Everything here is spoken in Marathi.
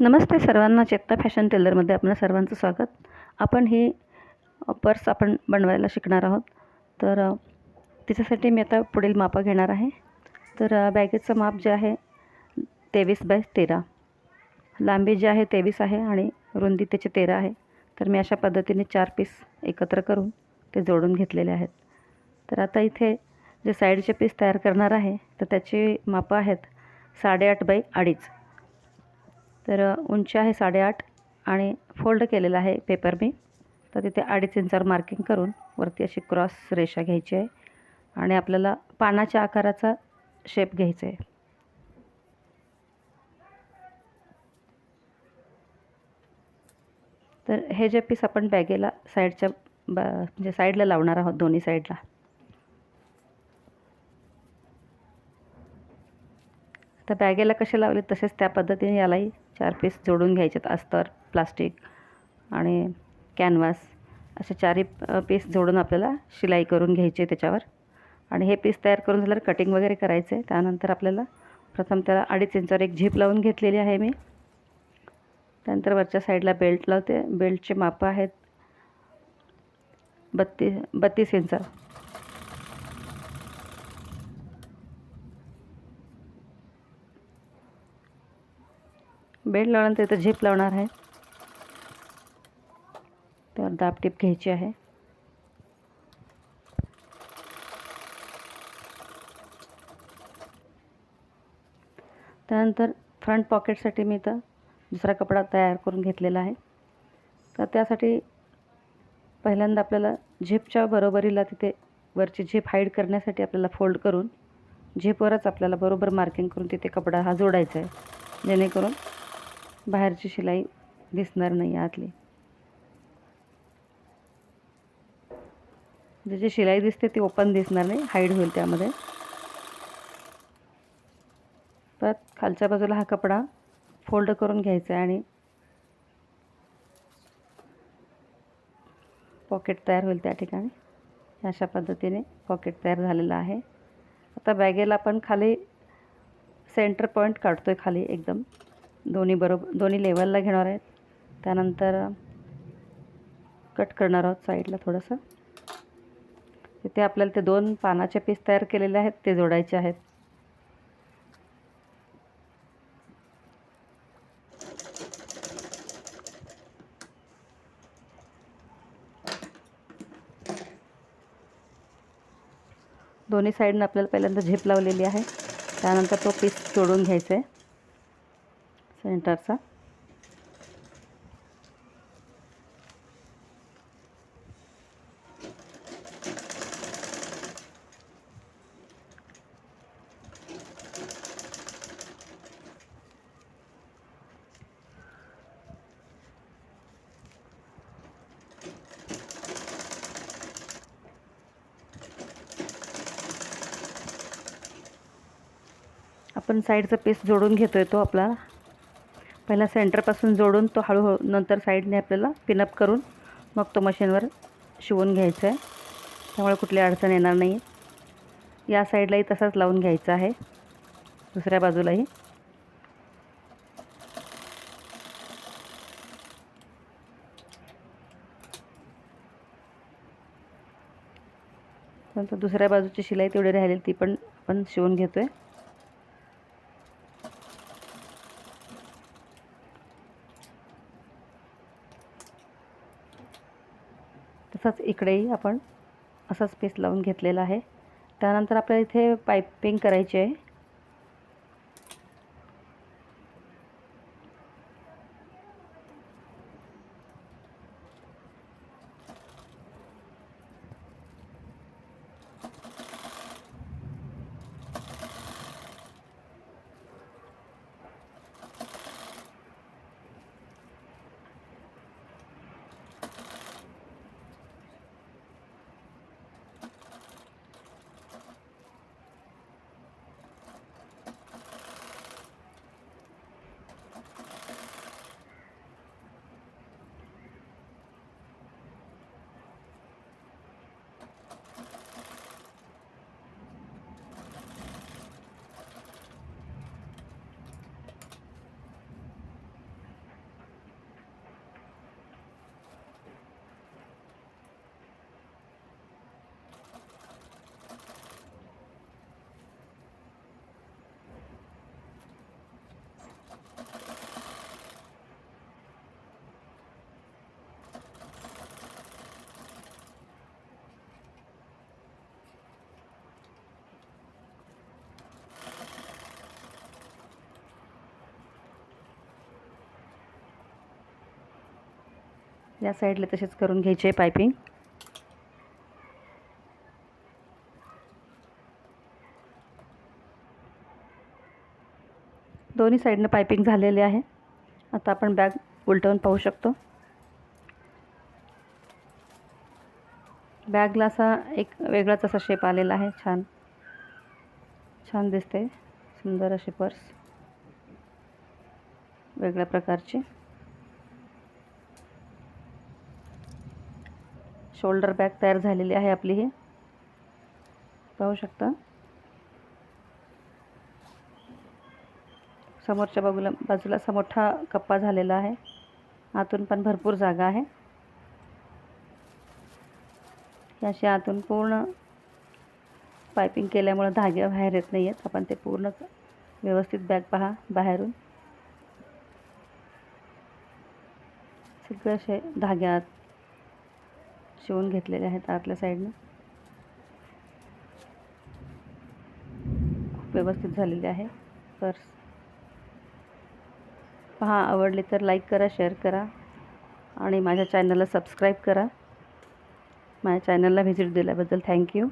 नमस्ते सर्वांना चेत्ता फॅशन टेलरमध्ये आपल्या सर्वांचं स्वागत. आपण ही पर्स आपण बनवायला शिकणार आहोत. तर तिच्यासाठी मी आता पुढील मापं घेणार आहे. तर बॅगेचं माप जे आहे तेवीस बाय तेरा. लांबी जी आहे तेवीस आहे आणि रुंदी त्याची तेरा आहे. तर मी अशा पद्धतीने चार पीस एकत्र करून ते जोडून घेतलेले आहेत. तर आता इथे जे साईडचे पीस तयार करणार आहे तर त्याची मापं आहेत साडेआठ बाय अडीच. तर उंची आहे साडेआठ आणि फोल्ड केलेला आहे पेपर मी. तर तिथे अडीच इंचावर मार्किंग करून वरती अशी क्रॉस रेषा घ्यायची आहे आणि आपल्याला पानाच्या आकाराचा शेप घ्यायचा आहे. तर हे जे पीस आपण बॅगेला साईडच्या बा म्हणजे साईडला लावणार आहोत दोन्ही साईडला. तर बॅगेला कसे लावले तसेच त्या पद्धतीने यालाही चार पीस जोडून घ्यायच्यात अस्तर प्लास्टिक आणि कॅनव्हास असे चारही पीस जोडून आपल्याला शिलाई करून घ्यायची त्याच्यावर. आणि हे पीस तयार करून झाल्यावर कटिंग वगैरे करायचं. आहे त्यानंतर आपल्याला प्रथम त्याला अडीच इंचावर एक झीप लावून घेतलेली आहे मी. त्यानंतर वरच्या साईडला बेल्ट लावते. बेल्टचे मापं आहेत बत्तीस बत्तीस इंचावर बेड लावल्यानंतर इथं झेप लावणार आहे. त्यावर दाबटीप घ्यायची आहे. त्यानंतर फ्रंट पॉकेटसाठी मी इथं दुसरा कपडा तयार करून घेतलेला आहे. तर त्यासाठी पहिल्यांदा आपल्याला झेपच्या बरोबरीला तिथे वरची झिप हाईड करण्यासाठी आपल्याला फोल्ड करून झेपवरच आपल्याला बरोबर मार्किंग करून तिथे कपडा हा जोडायचा आहे. जेणेकरून बाहेरची शिलाई दिसणार नाही आतली. जे जी शिलाई दिसते ती ओपन दिसणार नाही हाईड होईल त्यामध्ये. परत खालच्या बाजूला हा कपडा फोल्ड करून घ्यायचा आहे आणि पॉकेट तयार होईल त्या ठिकाणी. अशा पद्धतीने पॉकेट तयार झालेलं आहे. आता बॅगेला आपण खाली सेंटर पॉईंट काढतो आहे खाली एकदम. दोन्ही बरोबर दोन्ही लेवलला घेणार आहेत. त्यानंतर कट करणार आहोत साईडला थोडंसं. तिथे आपल्याला ते दोन पानाचे पीस तयार केलेले आहेत ते जोडायचे आहेत. दोन्ही साईडनं आपल्याला पहिल्यांदा झेप लावलेली आहे. त्यानंतर तो पीस जोडून घ्यायचा आहे. सेंटरचा. आपण साईडचा पेस्ट जोडून घेतो आहे तो आपला. पहिला सेंटरपासून जोडून तो हळूहळू नंतर साईडने आपल्याला पिनअप करून मग तो मशीनवर शिवून घ्यायचा आहे. त्यामुळे कुठली अडचण येणार नाही या साईडलाही तसाच लावून घ्यायचा आहे. दुसऱ्या बाजूलाही. नंतर दुसऱ्या बाजूची शिलाई तेवढी राहिलेली ती पण आपण शिवून घेतो आहे तसंच इकडेही आपण असाच पीस लावून घेतलेला आहे. त्यानंतर आपल्याला इथे पायपिंग करायची आहे. या साईडला तसेच करून घ्यायचे पायपिंग. दोन्ही साईडनं पायपिंग झालेले आहे. आता आपण बॅग उलटवून पाहू शकतो. बॅगला असा एक वेगळाच असा शेप आलेला आहे. छान. छान दिसते सुंदर अशी पर्स. वेगळ्या प्रकारची. शोल्डर बॅग तयार झालेली आहे आपली ही. पाहू शकता. समोरच्या बाजूला बाजूला असा मोठा कप्पा झालेला आहे. आतून पण भरपूर जागा आहे. अशी आतून पूर्ण पायपिंग केल्यामुळं धागे बाहेर येत नाही आहेत आपण ते पूर्ण व्यवस्थित बॅग पहा बाहेरून. सगळे असे धाग्यात शिवून घेतलेले आहेत आतल्या साईडनं. खूप व्यवस्थित झालेली आहे. पर्स. पहा आवडली तर लाईक करा शेअर करा आणि माझ्या चॅनलला सबस्क्राईब करा. माझ्या चॅनलला व्हिजिट दिल्याबद्दल थँक्यू